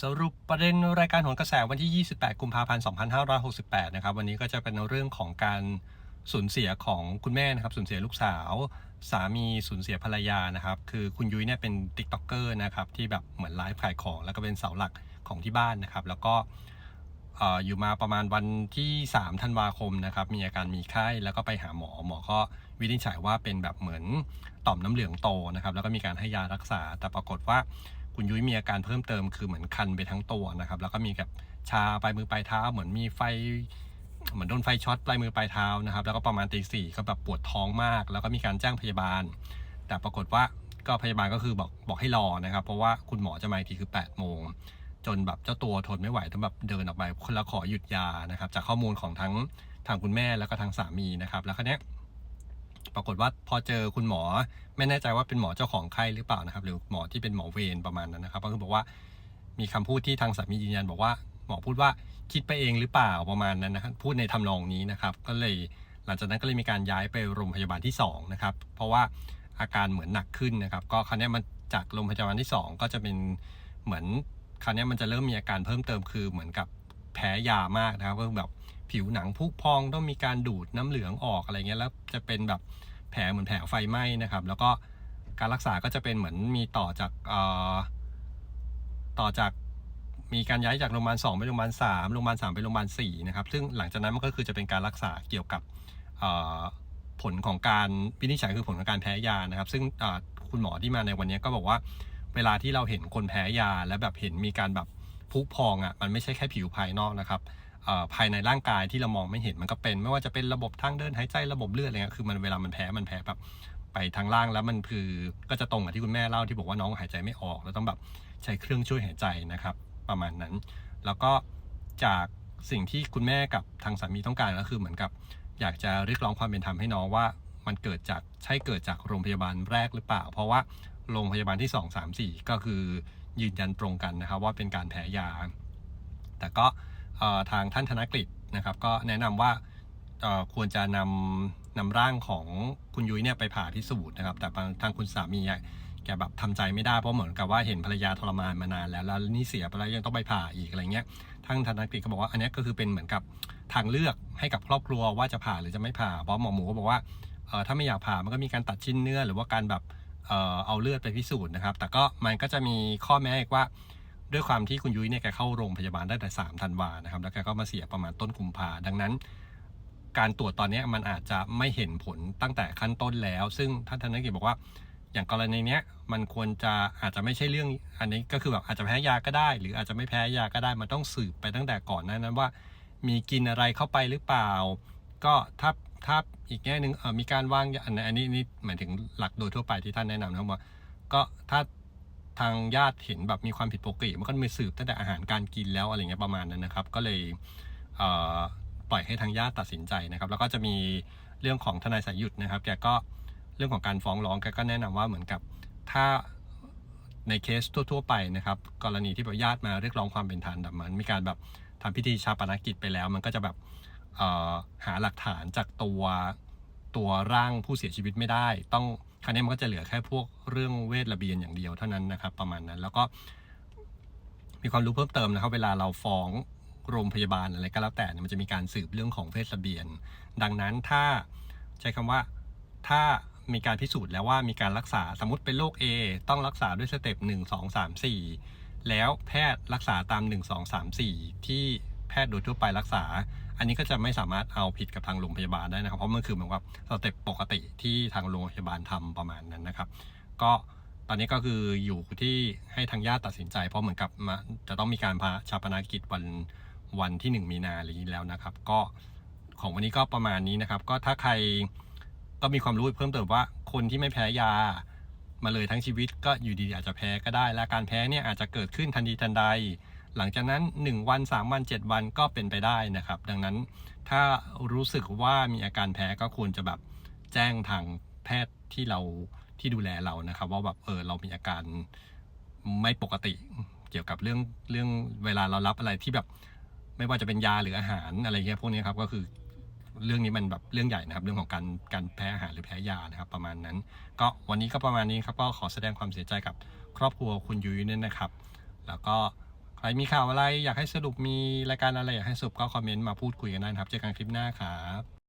สรุปประเด็นรายการหนกระแสวันที่ 28 กุมภาพันธ์ 2568 นะครับ วันนี้ก็จะเป็นเรื่องของการสูญเสียของคุณแม่นะครับ สูญเสียลูกสาว สามีสูญเสียภรรยานะครับ คือคุณยุ้ยเนี่ยเป็นติ๊กต็อกเกอร์นะครับ ที่แบบเหมือนไลฟ์ขายของ แล้วก็เป็นเสาหลักของที่บ้านนะครับ แล้วก็เอ่อยู่มาประมาณวันที่ 3 ธันวาคมนะครับ มีอาการมีไข้ แล้วก็ไปหาหมอ หมอก็วินิจฉัยว่าเป็นแบบเหมือนต่อมน้ำเหลืองโตนะครับ แล้วก็มีการให้ยารักษา แต่ปรากฏว่า คุณยุ้ยมีอาการเพิ่มเติมคือเหมือนคันไปทั้งตัวนะครับ แล้วก็มีกับชาปลายมือปลายเท้า เหมือนมีไฟเหมือนโดนไฟช็อตปลายมือปลายเท้านะครับแล้วก็ประมาณตีสี่ก็แบบปวดท้องมาก แล้วก็มีการแจ้งพยาบาล แต่ปรากฏว่าก็พยาบาลก็คือบอกบอกให้รอนะครับ เพราะว่าคุณหมอจะมาอีกทีคือ8ปดโมงจนแบบเจ้าตัวทนไม่ไหวต้องแบบเดินออกไปคนละขอหยุดยานะครับ จากข้อมูลของทั้งทางคุณแม่แล้วก็ทางสามีนะครับ แล้วคราวนี้ ปรากฏว่าพอเจอคุณหมอไม่แน่ใจว่าเป็นหมอเจ้าของไข้หรือเปล่านะครับ หรือหมอที่เป็นหมอเวรประมาณนั้นนะครับ ก็คือบอกว่ามีคำพูดที่ทางสามียืนยันบอกว่าหมอพูดว่าคิดไปเองหรือเปล่าประมาณนั้นนะครับพูดในทำนองนี้นะครับ ก็เลยหลังจากนั้นก็เลยมีการย้ายไปโรงพยาบาลที่2นะครับเพราะว่าอาการเหมือนหนักขึ้นนะครับ ก็คราวนี้มันจากโรงพยาบาลที่ 2 ก็จะเป็นเหมือนคราวนี้มันจะเริ่มมีอาการเพิ่มเติมคือเหมือนกับแพ้ยามากนะครับก็แบบ ผิวหนังพุพองต้องมีการดูดน้ำเหลืองออกอะไรเงี้ยแล้วจะเป็นแบบแผลเหมือนแผลไฟไหม้นะครับ แล้วก็การรักษาก็จะเป็นเหมือนมีต่อจากเอ่อต่อจากมีการย้ายจากโรงพยาบาลสองไปโรงพยาบาลสามโรงพยาบาลสามไปโรงพยาบาลสี่นะครับซึ่งหลังจากนั้นมันก็คือจะเป็นการรักษาเกี่ยวกับผลของการวินิจฉัยคือผลของการแพ้ยานะครับ ซึ่งคุณหมอที่มาในวันนี้ก็บอกว่า เวลาที่เราเห็นคนแพ้ยา แล้วแบบเห็นมีการแบบพุพองอะมันไม่ใช่แค่ผิวภายนอกนะครับ ภายในร่างกายที่เรามองไม่เห็นมันก็เป็น ไม่ว่าจะเป็นระบบทางเดินหายใจระบบเลือดอะไรเงี้ยคือมันเวลามันแพ้มันแพ้แบบไปทางล่างแล้วมันคือก็จะตรงกับที่คุณแม่เล่าที่บอกว่าน้องหายใจไม่ออก แล้วต้องแบบใช้เครื่องช่วยหายใจนะครับ ประมาณนั้น แล้วก็จากสิ่งที่คุณแม่กับทางสามีต้องการก็คือเหมือนกับ อยากจะเรียกร้องความเป็นธรรมให้น้องว่า มันเกิดจากใช่เกิดจากโรงพยาบาลแรกหรือเปล่า เพราะว่าโรงพยาบาลที่ 2 3 4 ก็คือยืนยันตรงกันนะครับว่าเป็นการแพ้ยา แต่ก็ ทางท่านธนกฤษนะครับ ก็แนะนำว่าควรจะนำนำร่างของคุณยุ้ยเนี่ยไปผ่าพิสูจน์นะครับ แต่ทางคุณสามีแกแบบทำใจไม่ได้เพราะเหมือนกับว่าเห็นภรรยาทรมานมานานแล้วแล้วนี่เสียไปแล้วยังต้องไปผ่าอีกอะไรเงี้ยทางธนกฤษก็บอกว่าอันนี้ก็คือเป็นเหมือนกับทางเลือกให้กับครอบครัวว่าจะผ่าหรือจะไม่ผ่าเพราะหมอหมูก็บอกว่าถ้าไม่อยากผ่ามันก็มีการตัดชิ้นเนื้อหรือว่าการแบบเออเอาเลือดไปพิสูจน์นะครับ แต่ก็มันก็จะมีข้อแม้อีกว่า ด้วยความที่คุณยุ้ยเนี่ยแกเข้าโรงพยาบาลได้แต่สามธันวานะครับแล้วแกก็มาเสียประมาณต้นกุมภาดังนั้น การตรวจตอนนี้มันอาจจะไม่เห็นผลตั้งแต่ขั้นต้นแล้ว ซึ่งท่านธนกิจบอกว่า อย่างกรณีเนี้ยมันควรจะอาจจะไม่ใช่เรื่องอันนี้ก็คือแบบอาจจะแพ้ยาก็ได้ หรืออาจจะไม่แพ้ยาก็ได้มันต้องสืบไปตั้งแต่ก่อนนั้นว่า มีกินอะไรเข้าไปหรือเปล่า ก็ถ้าถ้าอีกแง่หนึ่งมีการวางอันนี้อันนี้นี่หมายถึงหลักโดยทั่วไปที่ท่านแนะนำนะครับว่าก็ถ้า ทางญาติเห็นแบบมีความผิดปกติมันก็มีสืบตั้งแต่อาหารการกินแล้วอะไรเงี้ยประมาณนั้นนะครับ ก็เลยเปล่อยให้ทางญาติตัดสินใจนะครับ แล้วก็จะมีเรื่องของทนายสายหยุดนะครับ แกก็เรื่องของการฟ้องร้องแกก็แนะนำว่าเหมือนกับถ้าในเคสทั่ว ๆ ไปนะครับ กรณีที่แบบญาติมาเรียกร้องความเป็นธรรมแบบมันมีการแบบทำพิธีชาปนกิจไปแล้ว มันก็จะแบบหาหลักฐานจากตัวตัวร่างผู้เสียชีวิตไม่ได้ต้อง ครั้นี้มันก็จะเหลือแค่พวกเรื่องเวทระเบียนอย่างเดียวเท่านั้นนะครับ ประมาณนั้นแล้วก็มีความรู้เพิ่มเติมนะครับ เวลาเราฟ้องโรงพยาบาลอะไรก็แล้วแต่เนี่ยมันจะมีการสืบเรื่องของเวทระเบียน ดังนั้นถ้าใช้คำว่าถ้ามีการพิสูจน์แล้วว่ามีการรักษาสมมติเป็นโรค A ต้องรักษาด้วยสเต็ป1 2 3 4 แล้วแพทย์รักษาตาม 1 2 3 4 ที่แพทย์โดยทั่วไปรักษา อันนี้ก็จะไม่สามารถเอาผิดกับทางโรงพยาบาลได้นะครับ เพราะมันคือเหมือนกับสเต็ปปกติที่ทางโรงพยาบาลทำประมาณนั้นนะครับ ก็ตอนนี้ก็คืออยู่ที่ให้ทางญาติตัดสินใจ เพราะเหมือนกับมาจะต้องมีการพาชาปนากิจวันวันที่ 1 มีนาอะไรนี้แล้วนะครับ ก็ของวันนี้ก็ประมาณนี้นะครับ ก็ถ้าใครก็มีความรู้เพิ่มเติมว่าคนที่ไม่แพ้ยามาเลยทั้งชีวิตก็อยู่ดีอาจจะแพ้ก็ได้ และการแพ้เนี่ยอาจจะเกิดขึ้นทันทีทันใด หลังจากนั้น 1 วัน 3 วัน 7 วันก็เป็นไปได้นะครับ ดังนั้นถ้ารู้สึกว่ามีอาการแพ้ก็ควรจะแบบแจ้งทางแพทย์ที่เราที่ดูแลเรานะครับ ว่าแบบเออเรามีอาการไม่ปกติเกี่ยวกับเรื่องเรื่องเวลาเรารับอะไรที่แบบไม่ว่าจะเป็นยาหรืออาหารอะไรเงี้ยพวกนี้ครับก็คือเรื่องนี้มันแบบเรื่องใหญ่นะครับ เรื่องของการการแพ้อาหารหรือแพ้ยานะครับ ประมาณนั้น ก็วันนี้ก็ประมาณนี้ครับก็ขอแสดงความเสียใจกับครอบครัวคุณยุ้ยเนี่ยนะครับ แล้วก็ ใครมีข่าวอะไรอยากให้สรุปมีรายการอะไรอยากให้สรุปก็คอมเมนต์มาพูดคุยกันได้นะครับ เจอกันคลิปหน้าครับ